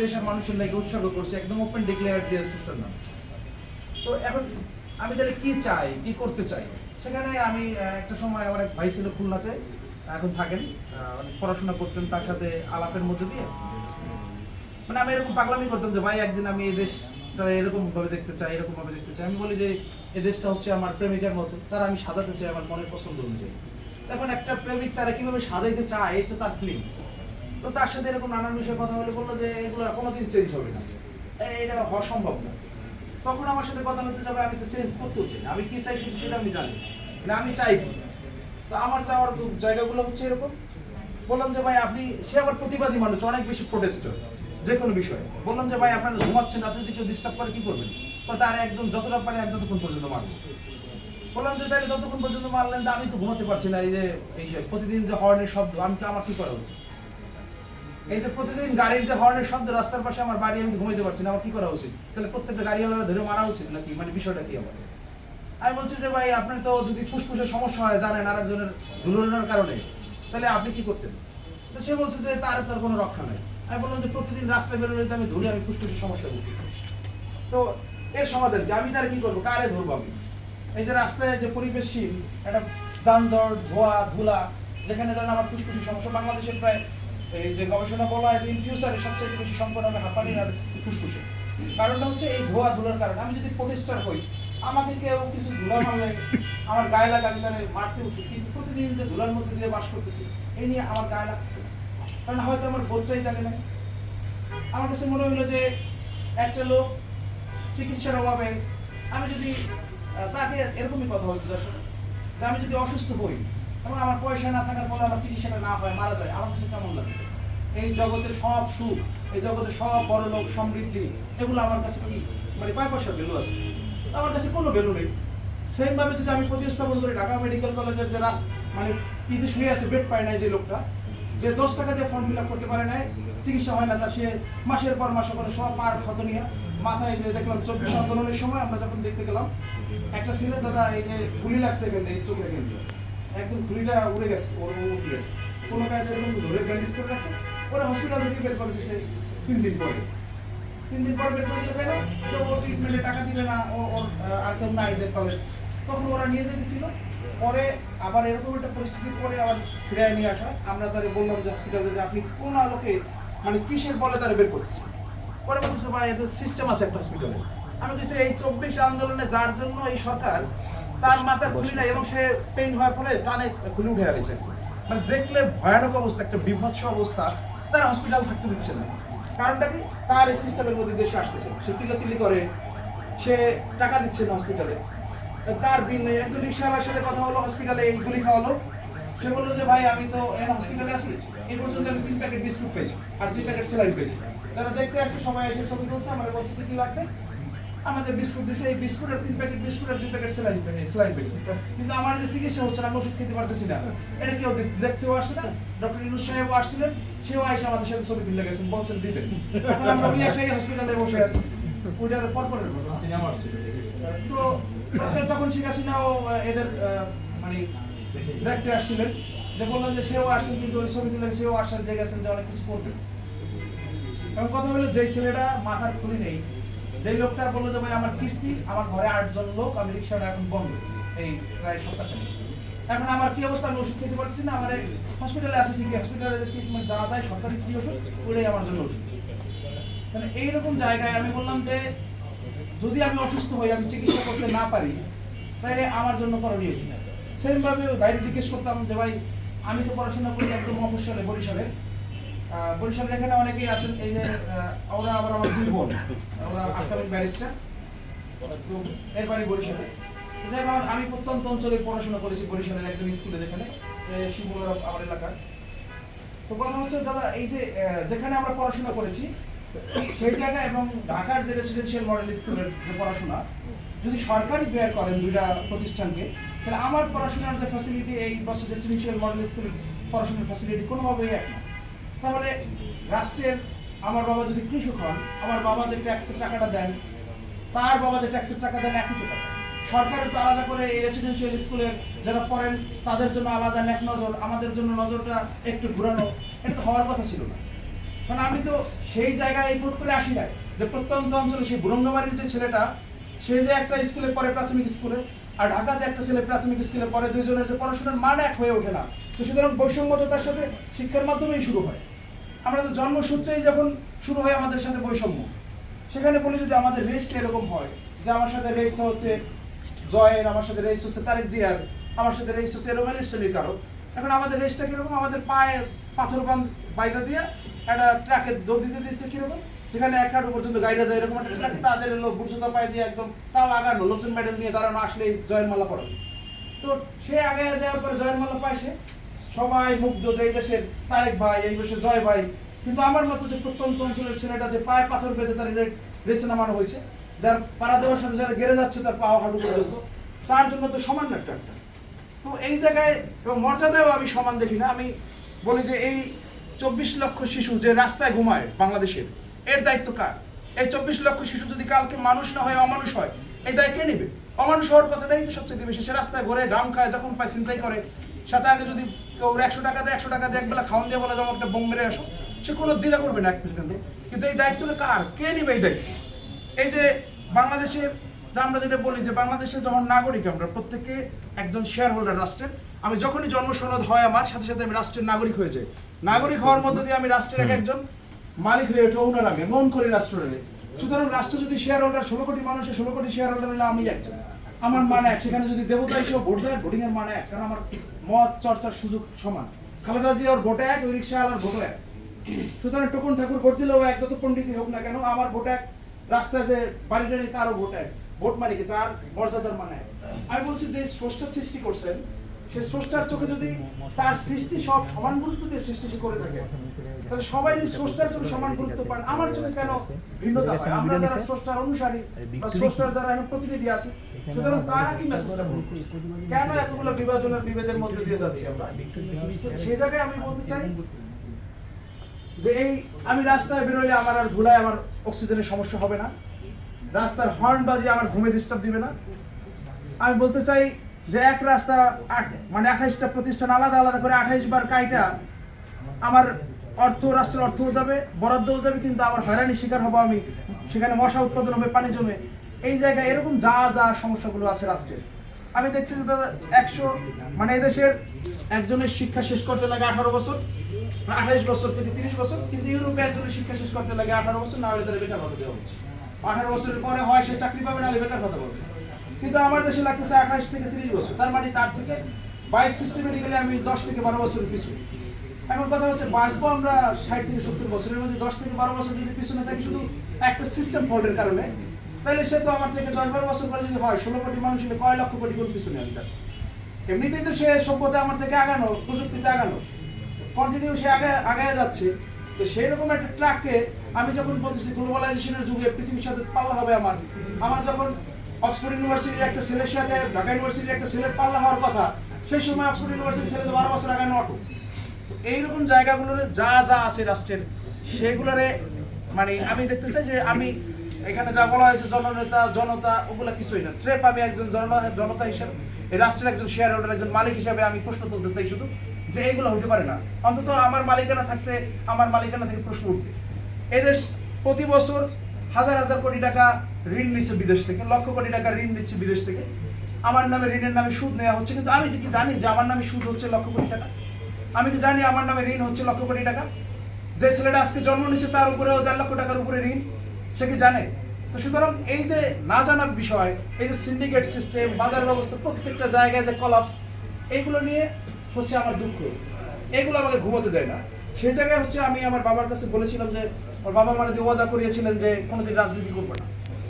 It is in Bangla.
দেশের মানুষের লাগে উৎসর্গ করছে, একদম ওপেন ডিক্লেয়ার দিয়ে সুস্টার নাম তো এখন আমি তাহলে কি চাই, কি করতে চাই? সেখানে আমি একটা সময় আমার এক ভাই ছিল খুলনাতে, এখন থাকেন পড়াশোনা করতেন তার সাথে আলাপের মধ্যে দিয়ে। মানে আমি এরকম পাগলামি করতাম যে, ভাই, একদিন আমি এই এরকম ভাবে দেখতে চাই এরকম ভাবে দেখতে চাই। আমি বলি যে, এই দেশটা হচ্ছে আমার প্রেমিকার মতো, তারা আমি সাজাতে চাই আমার মনের পছন্দ অনুযায়ী। এখন একটা প্রেমিক তারা কীভাবে সাজাইতে চায়, এই তো তার ফিলিংস তো তার সাথে এরকম নানান বিষয়ে কথা হলে বলল যে এগুলো কোনোদিন চেঞ্জ হবে না। এটা হওয়া সম্ভব না। তখন আমার সাথে কথা হতে যাবে, আমি তো চেঞ্জ করতেও চাই আমি কি চাই শুধু সেটা আমি জানি না। আমি চাই কি? তো আমার চাওয়ার জায়গাগুলো হচ্ছে এরকম। বললাম যে, ভাই, আপনি সে আবার প্রতিবাদী মানুষ, অনেক বেশি প্রোটেস্টার যে কোনো বিষয়ে। বললাম যে, ভাই, আপনারা ঘুমাচ্ছেন রাতে, যদি কেউ ডিস্টার্ব করে, কি করবেন? তো তার একদম যতটা পারে আমি ততক্ষণ পর্যন্ত মারবো। বললাম যে তাহলে ততক্ষণ পর্যন্ত মারলেন তো আমি তো ঘুমাতে পারছি না, এই যে, এই প্রতিদিন যে হর্নের শব্দ, আমি কি আমার কি করা উচিত? এই যে প্রতিদিন গাড়ির যে হর্নের শব্দ, রাস্তার পাশে আমার বাড়ি, আমি ঘুমাইতে পারছি না, আমার কি করা উচিত? তাহলে প্রত্যেকটা গাড়িওয়ালারা ধরে মারা উচিত নাকি? মানে বিষয়টা কি আমার আমি বলছি যে ভাই আপনার তো যদি ফুসফুসের সমস্যা হয়, জানেন আর একজনের ধুলোর কারণে, তাহলে আপনি কি করতেন? তো সে বলছে যে তার তার কোনো রক্ষা নাই। আমি বললাম যে প্রতিদিন রাস্তায় বেরোলে আমি ধুলে আমি ফুসফুসের সমস্যা ভুগতেছি। তো এর সমাধান কি? আমি তাহলে কি করব? কারে ধরবো আমি? এই যে রাস্তায় যে পরিবেশহীন, একটা যানজট, ধোয়া, ধুলা, যেখানে ধরেন আমার ফুসফুসের সমস্যা, বাংলাদেশের প্রায় এই যে গবেষণা বলা হয় যে ইন ফিউচারে সবচেয়ে বেশি সংকট হবে হাঁপানির আর ফুসফুসে। কারণটা হচ্ছে এই ধোয়া ধুলার কারণে। আমি যদি প্রতিষ্ঠার হই, আমাকে কেউ কিছু ধুলা মারলে আমার গায়ে লাগে আমি তাহলে মারতে উঠি কিন্তু প্রতিদিন যে ধুলার মধ্যে দিয়ে বাস করতেছি, এই নিয়ে আমার গায়ে লাগছে কারণ হয়তো আমার বোধটাই জাগে না। আমার কাছে মনে হলো যে একটা লোক চিকিৎসার অভাবে আমি যদি তাকে এরকমই কথা বলতে দর্শক, যে আমি যদি অসুস্থ হই এবং আমার পয়সা না থাকার ফলে আমার চিকিৎসাটা না হয়, মারা যায়। আমার কাছে কেমন লাগে? এই জগতের সব সুখ, এই জগতের সব বড় লোক সমৃদ্ধি, এগুলো আমার কাছে কি? মানে কয় পয়সা ভ্যালু আছে? আমার কাছে কোনো ভ্যালু নেই। সেম ভাবে যদি আমি প্রতিস্থাপন করি, ঢাকা মেডিকেল কলেজের যে রাস্তা মানে ইতে শুয়ে আছে বেড পায় নাই যে লোকটা, যে দশ টাকা দিয়ে ফর্ম ফিল করতে পারে নাই, চিকিৎসা হয় না তার, সে মাসের পর মাসে করে সব পার ক্ষত নিয়ে মাথায় যে দেখলাম চব্বিশ আন্দোলনের সময় আমরা যখন দেখতে গেলাম, একটা ছেলে, দাদা, এই যে গুলি লাগছে এখান এই থেকে। একদম ছুরিটা উড়ে গেছে, ওর উঠে গেছে। কোনো কাজে এরকম ধরে ব্যান্ডেজ করে রাখছে ওরা হসপিটাল থেকে বের করে দিছে তিন দিন পরে। তিন দিন পর বের করে দিলে কেন? যে ও ট্রিটমেন্টে টাকা দিবে না ওর আর কেউ নাই দেখলে তখন ওরা নিয়ে যেতেছিল। পরে আবার এরকম একটা পরিস্থিতির পরে আবার ফিরে নিয়ে আসা আমরা তাদের বললাম যে হসপিটালে যে, আপনি কোন আলোকে মানে কিসের বলে তারা বের করতেছে পরে বলছে ভাই, এদের সিস্টেম আছে একটা হসপিটালে আমি কিছু এই চব্বিশ আন্দোলনে যার জন্য এই সরকার তার মাথা খুলি নাই এবং সে পেইন হওয়ার ফলে টানে খুলে উঠে গেছে। মানে দেখলে ভয়ানক অবস্থা, একটা বিভৎস অবস্থা। তারা হসপিটাল থাকতে দিচ্ছে না। কারণটা কি? তার এই সিস্টেমের মধ্যে দেশে আসতেছে। সে চিল্লাচিল্লি করে। সে টাকা দিচ্ছে না হসপিটালে তার বিল নেই। একজন রিক্সাওয়ালার সাথে কথা হলো হসপিটালে এই গুলি খাওয়ালো। সে বলল যে, ভাই, আমি তো এখন হসপিটালে আছি। এই পর্যন্ত আমি তিন প্যাকেট বিস্কুট পেয়েছি। আর দুই প্যাকেট স্যালাইন পেয়েছি। তারা দেখতে আসছে, সবাই এসে ছবি বলছে আমার বলছে কি লাগবে? আমাদের বিস্কুট দিছে এই বিস্কুট আর তিন প্যাকেট বিস্কুট আর দুই প্যাকেট স্যালাইন স্যালাইন পেয়েছি কিন্তু আমার যে চিকিৎসা হচ্ছে না আমি ওষুধ খেতে পারতেছি না। এটা কেউ দেখছেও আসে না। ডক্টর ইনুস সাহেবও আসছিলেন সেও আইসা আমাদের সাথে ছবি তুলে গেছেন বলছেন দিবেন। এখন আমরা ওই সেই হসপিটালে বসে আছি। ওইটার পরপরের ঘটনা। সিনেমা আসছিল তো তখন- শেখ হাসিনাও আহ, এদের মানে দেখতে আসছিলেন। যে বললেন যে সেও আসছেন কিন্তু ওই ছবি তুলে সেও আশ্বাস দিয়ে গেছেন যে অনেক কিছু করবেন। এবং কথা হলো যে ছেলেটা মাথার খুলি নেই যেই লোকটা বলল যে ভাই আমার কিস্তি আমার ঘরে আটজন লোক আমি রিক্সাটা এখন বন্ধ এই প্রায় সপ্তাহখানেক এখন আমার কি অবস্থা? আমি ওষুধ খেতে পারছি না। আমার হসপিটালে আছে ঠিকই। হসপিটালে যে ট্রিটমেন্ট যা দেয় সরকারি ফ্রি ওষুধ ওটাই আমার জন্য ওষুধ। মানে এইরকম জায়গায় আমি বললাম যে যদি আমি অসুস্থ হই আমি চিকিৎসা করতে না পারি তাহলে আমার জন্য করণীয় কি? সেম ভাবে ওই বাইরে জিজ্ঞেস করতাম যে ভাই আমি তো পড়াশোনা করি একদম মফস্বলে বরিশালে। আহ, বরিশালের এখানে অনেকেই আছেন এই যে ওরা আবার আমার দুই বোন ওরা আপকামিং ব্যারিস্টার এর বাড়ি বরিশালে। যাই হোক, আমি প্রত্যন্ত অঞ্চলে পড়াশোনা করেছি বরিশালের একদম স্কুলে যেখানে শিবুলার আমার এলাকার। তো কথা হচ্ছে দাদা এই যে যেখানে আমরা পড়াশোনা করেছি সেই জায়গা এবং ঢাকার যে রেসিডেন্সিয়াল মডেল স্কুলের যে পড়াশোনা যদি সরকারি ব্যয় করেন দুইটা প্রতিষ্ঠানকে তাহলে আমার পড়াশোনার যে ফ্যাসিলিটি এই রেসিডেন্সিয়াল মডেল স্কুলের পড়াশোনার ফ্যাসিলিটি কোনোভাবেই এক না। তাহলে রাষ্ট্রের আমার বাবা যদি কৃষক হন, আমার বাবা যে ট্যাক্সের টাকাটা দেন, তার বাবা যে ট্যাক্সের টাকা দেন একই টাকা। সরকারের তো আলাদা করে এই রেসিডেন্সিয়াল স্কুলের যারা পড়েন, তাদের জন্য আলাদা এক নজর, আমাদের জন্য নজরটা একটু ঘুরানো, এটা তো হওয়ার কথা ছিল না। কারণ আমি তো সেই জায়গায় এই করে আসি নাই যে প্রত্যন্ত অঞ্চলে সেই বুরঙ্গবাড়ির যে ছেলেটা, সে যে একটা স্কুলে পড়ে প্রাথমিক স্কুলে আর ঢাকাতে একটা ছেলে প্রাথমিক স্কুলে পড়ে, দুইজনের যে পড়াশোনার মান এক হয়ে ওঠে না। তো সুতরাং বৈষম্য তো তার সাথে শিক্ষার মাধ্যমেই শুরু হয়। আমরা তো জন্মসূত্রেই যখন শুরু হয় আমাদের সাথে বৈষম্য। সেখানে বলি যদি আমাদের রেস্ট এরকম হয়, যে আমার সাথে রেস্ট হচ্ছে জয়ের, আমার সাথে রেস হচ্ছে তারেক জিয়ার, আমার সাথে রেস হচ্ছে রোমানের শ্রেণির কারও। এখন আমাদের রেসটা কীরকম? আমাদের পায়ে পাথর বান বাইদা দিয়ে একটা ট্রাকে দৌড় দিতে দিচ্ছে কীরকম? যেখানে এক হাঁটু পর্যন্ত গাড়িটা যায়, এরকম তাদের লোক বুঝতে পায়ে দিয়ে একদম তাও আগানো। লোকজন মেডেল নিয়ে দাঁড়ানো আসলেই জয়ের মালা পড়াবে তো সে আগে যাওয়ার পরে জয়ের মালা পায় সে। সবাই মুগ্ধ এই দেশের তারেক ভাই, এই দেশের জয় ভাই। কিন্তু আমার মতো যে প্রত্যন্ত অঞ্চলের ছেলেটা যে পায়ে পাথর বেঁধে তার রেসে নামানো হয়েছে, যার পাড়া দেওয়ার সাথে সাথে গেড়ে যাচ্ছে তার পাও হাঁটু পর্যন্ত, তার জন্য তো সমান না ট্রাকটা তো এই জায়গায় এবং মর্যাদাও আমি সমান দেখি না। আমি বলি যে এই চব্বিশ লক্ষ শিশু যে রাস্তায় ঘুমায় বাংলাদেশের এর দায়িত্ব কার? এই চব্বিশ লক্ষ শিশু যদি কালকে মানুষ না হয় অমানুষ হয় এই দায় কে নেবে? অমানুষ হওয়ার কথাটাই তো সবচেয়ে বেশি। সে রাস্তায় ঘুরে গাম খায় যখন পায় চিন্তাই করে। সাথে আগে যদি কেউ একশো টাকা দেয় একশো টাকা দিয়ে একবেলা খাওয়ান দিয়ে বলে যেমন একটা বোম মেরে আসো। সে কোনো দ্বিধা করবে না এক পর্যন্ত কিন্তু এই দায়িত্বটা কার? কে নেবে এই দায়িত্ব? এই যে বাংলাদেশের যে আমরা যেটা বলি যে বাংলাদেশের যখন নাগরিক আমরা প্রত্যেকে একজন শেয়ার হোল্ডার রাষ্ট্রের আমি যখনই জন্ম সনদ হয় আমার সাথে সাথে আমি রাষ্ট্রের নাগরিক হয়ে যাই। নাগরিক হওয়ার মধ্যে দিয়ে আমি রাষ্ট্রের এক একজন মালিক হয়ে ওঠে ওনার আমি মন করি রাষ্ট্রের সুতরাং রাষ্ট্র যদি শেয়ার হোল্ডার ষোলো কোটি মানুষের ষোলো কোটি শেয়ার হোল্ডার হলে আমি একজন। আমার মানে এক, সেখানে যদি দেবতা হিসেবে ভোট দেয় ভোটিং এর মানে এক, কারণ আমার মত, চর্চার সুযোগ সমান। খালেদা জিয়ার ভোটে এক, ওই রিক্সা আলার ভোটও এক। সুতরাং টুকুন ঠাকুর ভোট দিলেও এক যত পণ্ডিতই হোক না কেন, আমার ভোট এক, রাস্তায় যে বাড়িটা নেই তারও ভোট এক। ভোট মানে কি? তার মর্যাদার মানে এক। আমি বলছি যে স্রষ্টা সৃষ্টি করছেন সে স্রষ্টার চোখে যদি তার সৃষ্টি সব সমান গুরুত্ব দিয়ে সৃষ্টি করে থাকে তাহলে সবাই যদি স্রষ্টার চোখে সমান গুরুত্ব পান আমার চোখে কেন ভিন্নতা হয় আমরা যারা স্রষ্টার অনুসারী বা স্রষ্টার যারা এখন প্রতিনিধি আছে সুতরাং তারা কি মেসেজটা কেন এতগুলো বিভাজনের বিভেদের মধ্যে দিয়ে যাচ্ছি আমরা? সেই জায়গায় আমি বলতে চাই যে এই আমি রাস্তায় বেরোলে আমার আর ধুলায় আমার অক্সিজেনের সমস্যা হবে না। রাস্তার হর্ন বাজিয়ে আমার ঘুমে ডিস্টার্ব দিবে না। আমি বলতে চাই যে এক রাস্তা মানে আঠাইশটা প্রতিষ্ঠান আলাদা আলাদা করে আঠাইশ বার কাইটা আমার অর্থ, রাষ্ট্রের অর্থও যাবে, বরাদ্দও যাবে, কিন্তু আমার হয়রানির শিকার হব আমি। সেখানে মশা উৎপাদন হবে, পানি জমে। এই জায়গায় এরকম যা যা সমস্যাগুলো আছে রাষ্ট্রের। আমি দেখছি যে দাদা একশো মানে এদেশের একজনের শিক্ষা শেষ করতে লাগে আঠারো বছর আঠাইশ বছর থেকে তিরিশ বছর, কিন্তু ইউরোপে একজনের শিক্ষা শেষ করতে লাগে আঠারো বছর, না হলে তাদের বেকার ভাতা দেওয়া হচ্ছে। আঠারো বছরের পরে হয় সে চাকরি পাবে, না হলে বেকার ভাতা পাবে। কিন্তু আমার দেশে লাগতেছে আঠাশ থেকে তিরিশ বছর। তার মানে তার থেকে বাইশ সিস্টেমেটিক্যালি আমি দশ থেকে বারো বছর পিছনে। এখন কথা হচ্ছে বাঁচবো আমরা ষাট থেকে সত্তর বছরের মধ্যে, দশ থেকে বারো বছর যদি পিছনে থাকি শুধু একটা সিস্টেম ফল্টের কারণে, তাহলে সে তো আমার থেকে দশ বারো বছর পরে যদি হয়, ষোলো কোটি মানুষ হলে কয় লক্ষ কোটি কোটি পিছনে আমি তার এমনিতেই তো সে সভ্যতা আমার থেকে আগানো, প্রযুক্তিতে আগানো। কন্টিনিউ সে আগে, আগায় যাচ্ছে। তো সেই রকম একটা ট্রাককে আমি যখন বলতেছি গ্লোবালাইজেশনের যুগে পৃথিবীর সাথে পাল্লা হবে আমার। আমার যখন অক্সফোর্ড ইউনিভার্সিটির একটা ছেলের সাথে, ঢাকা ইউনিভার্সিটির একটা ছেলের পাল্লা হওয়ার কথা, সেই সময় অক্সফোর্ড ইউনিভার্সিটির ছেলে তো বারো বছর আগে অটো তো এইরকম জায়গাগুলোরে যা যা আছে রাষ্ট্রের, সেগুলোরে মানে আমি দেখতে চাই যে আমি এখানে যা বলা হয়েছে জননেতা, জনতা, ওগুলো কিছুই না। স্রেফ আমি একজন জন- জনতা হিসেবে রাষ্ট্রের একজন শেয়ার হোল্ডার একজন মালিক হিসাবে আমি প্রশ্ন তুলতে চাই শুধু যে এইগুলো হতে পারে না। অন্তত আমার মালিকানা থাকতে, আমার মালিকানা থেকে প্রশ্ন উঠবে। এদেশ প্রতি বছর হাজার হাজার কোটি টাকা ঋণ নিচ্ছে বিদেশ থেকে, লক্ষ কোটি টাকা ঋণ নিচ্ছে বিদেশ থেকে। আমার নামে ঋণের নামে সুদ নেওয়া হচ্ছে, কিন্তু আমি কি জানি যে আমার নামে সুদ হচ্ছে লক্ষ কোটি টাকা? আমি কি জানি আমার নামে ঋণ হচ্ছে লক্ষ কোটি টাকা? যে ছেলেটা আজকে জন্ম নিচ্ছে তার উপরেও দেড় লক্ষ টাকার উপরে ঋণ, সে কি জানে? তো সুতরাং এই যে না জানার বিষয়, এই যে সিন্ডিকেট সিস্টেম বাজার ব্যবস্থা প্রত্যেকটা জায়গায় যে কলাপস এইগুলো নিয়ে হচ্ছে আমার দুঃখ। এগুলো আমাকে ঘুমোতে দেয় না। সেই জায়গায় হচ্ছে আমি আমার বাবার কাছে বলেছিলাম যে আমার বাবা মানে যে ওয়াদা করিয়েছিলেন যে কোনোদিন রাজনীতি করব